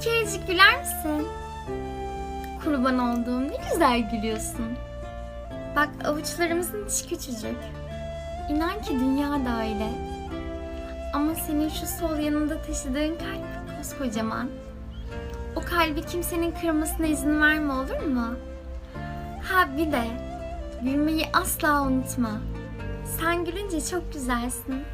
Bir kerecik güler misin? Kurban olduğum ne güzel gülüyorsun. Bak avuçlarımızın içi küçücük. İnan ki dünya da. Ama senin şu sol yanında taşıdığın kalp koskocaman. O kalbi kimsenin kırmasına izin verme olur mu? Ha bir de gülmeyi asla unutma. Sen gülünce çok güzelsin.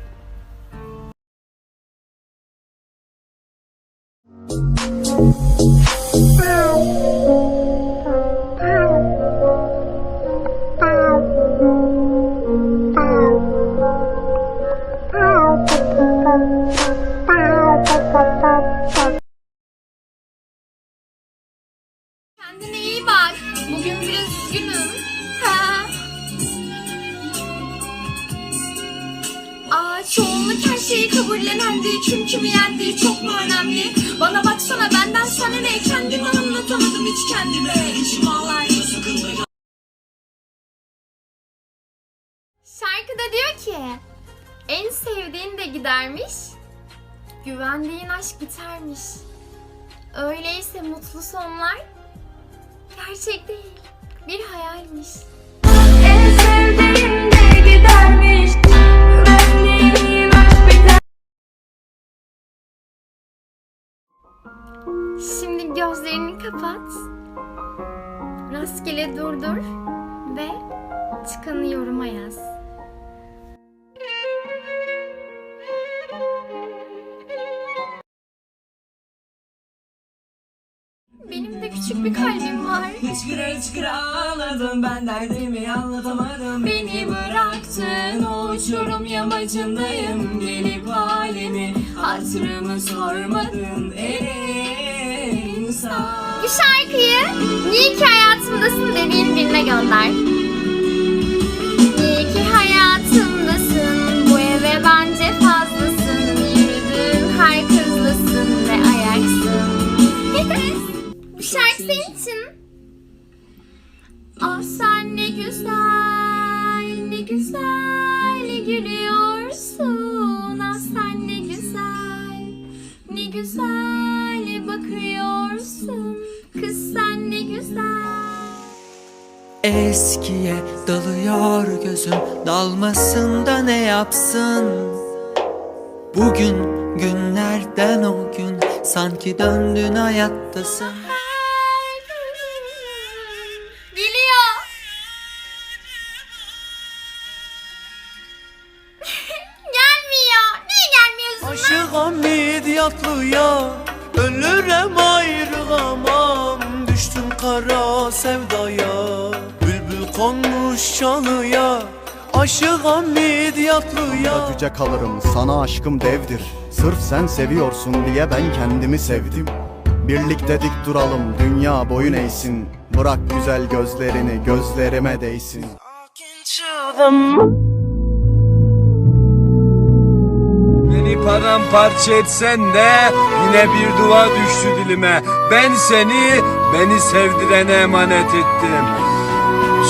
Kendine iyi bak. Bugün biraz üzgünüm. Çoğunluk her şeyi kabullenendi. Kim kimi yendi çok mu önemli? Bana baksana benden sana ne? Kendimi anlatamadım hiç kendime. İçim ağlar. Şarkıda diyor ki en sevdiğin de gidermiş, güvendiğin aşk bitermiş. Öyleyse mutlu sonlar gerçek değil, bir hayalmiş. Şimdi gözlerini kapat. Rastgele durdur ve çıkanı yoruma yaz. Benim de küçük bir kalbim var. Hıçkıra hıçkıra ağladım ben derdimi anlatamadım Beni bıraktın o uçurum yamacındayım Gelip halimi hatırımı sormadın insan Bu şarkıyı iyi ki hayatımdasın dediğin birine gönder. İyi ki hayatımdasın, bu eve bence fazlasın. Yürüdüğüm her kızlısın ve ayaksın. bu şarkı senin için. Ah sen ne güzel, ne güzel gülüyorsun. Eskiye dalıyor gözüm Dalmasın da ne yapsın Bugün günlerden o gün Sanki döndün hayattasın Geliyor. Gelmiyor. Niye gelmiyorsun? Aşığım midyatlıya Ölürem ayrılamam Düştüm kara sevdaya konmuş çalıya Aşığım midyatlıya Cüce kalırım sana aşkım devdir. Sırf sen seviyorsun diye ben kendimi sevdim. Birlikte dik duralım dünya boyun eğsin. Bırak güzel gözlerini gözlerime değsin. Beni paramparça etsen de yine bir dua düştü dilime. Ben seni beni sevdirene emanet ettim.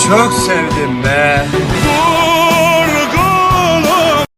Çok sevdim be.